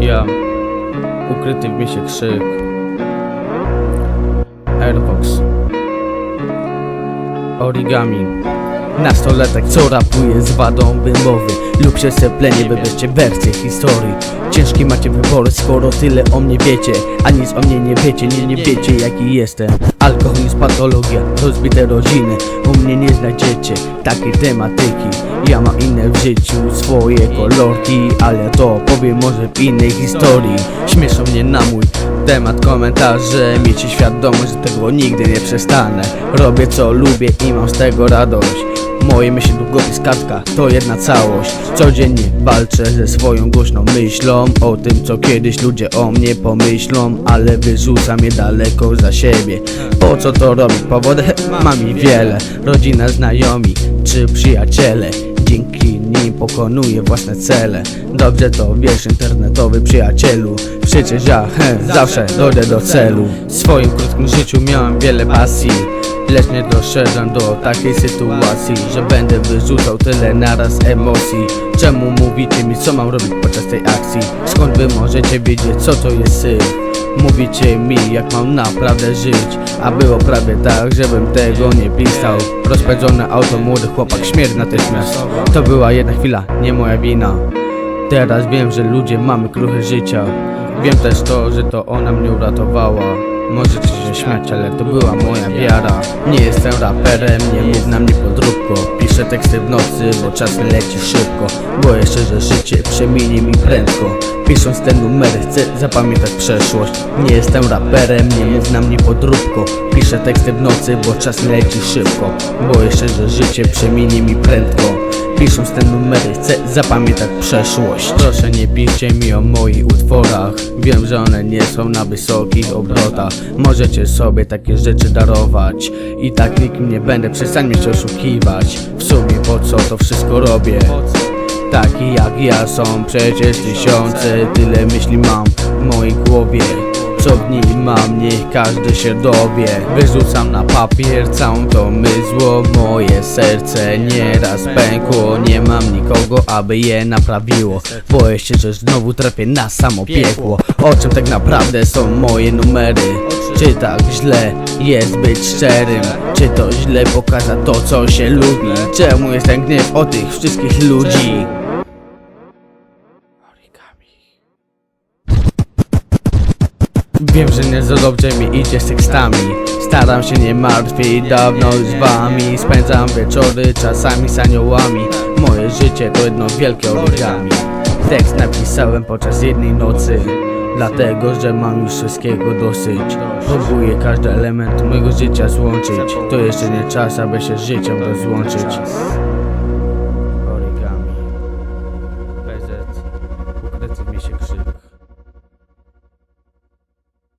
Ja, ukryty w mieście krzyk. Airfox Origami Nastolatek, co rapuje z wadą wymowy? Lub przeseplenie, wybierzcie wersję historii. Ciężki macie wybory, skoro tyle o mnie wiecie. A nic o mnie nie wiecie, nie, nie wiecie jaki jestem. Alkoholizm, patologia, rozbite rodziny. U mnie nie znajdziecie takiej tematyki. Ja mam inne w życiu, swoje kolorki Ale to powiem może w innej historii. Śmieszą mnie na mój temat komentarze. Miejcie świadomość, że tego nigdy nie przestanę. Robię co lubię i mam z tego radość Moje myśli długopis kartka to jedna całość. Codziennie walczę ze swoją głośną myślą. O tym co kiedyś ludzie o mnie pomyślą Ale wyrzucam je daleko za siebie. Po co to robić? Powody? Mam ich wiele. Rodzina, znajomi czy przyjaciele. Dzięki nim pokonuję własne cele. Dobrze to wiesz internetowy przyjacielu. Przecież ja he, zawsze dojdę do celu. W swoim krótkim życiu miałem wiele pasji Lecz nie doszedłem do takiej sytuacji Że będę wyrzucał tyle naraz emocji. Czemu mówicie mi co mam robić podczas tej akcji? Skąd wy możecie wiedzieć co to jest syf? Mówicie mi jak mam naprawdę żyć? A było prawie tak, żebym tego nie pisał. Rozpędzone auto, młody chłopak, śmierć natychmiast. To była jedna chwila, nie moja wina. Teraz wiem, że ludzie mamy kruche życia. Wiem też to, że to ona mnie uratowała Możecie się śmiać, ale to była moja wiara. Nie jestem raperem, nie mów na mnie podróbko. Piszę teksty w nocy, bo czas leci szybko. Boję się, że życie przeminie mi prędko. Pisząc te numery chcę zapamiętać przeszłość. Nie jestem raperem, nie mów na mnie podróbko. Piszę teksty w nocy, bo czas leci szybko. Boję się, że życie przeminie mi prędko Pisząc te numery chcę zapamiętać przeszłość. Proszę nie piszcie mi o moich utworach. Wiem, że one nie są na wysokich obrotach. Możecie sobie takie rzeczy darować. I tak nikim nie będę, przestań mnie się oszukiwać. W sumie po co to wszystko robię? Taki jak ja są przecież tysiące. Tyle myśli mam w mojej głowie co w niej mam, niech każdy się dowie Wyrzucam na papier całą to myzło Moje serce nieraz pękło Nie mam nikogo, aby je naprawiło Boję się, że znowu trafię na samo piekło O czym tak naprawdę są moje numery? Czy tak źle jest być szczerym? Czy to źle pokaza to, co się lubi? Czemu jest ten gniew o tych wszystkich ludzi? Wiem, że nie za dobrze mi idzie z tekstami. Staram się nie martwić, dawno z wami. Spędzam wieczory czasami z aniołami. Moje życie to jedno wielkie origami. Tekst napisałem podczas jednej nocy Dlatego, że mam już wszystkiego dosyć. Próbuję każdy element mojego życia złączyć. To jeszcze nie czas, aby się z życiem rozłączyć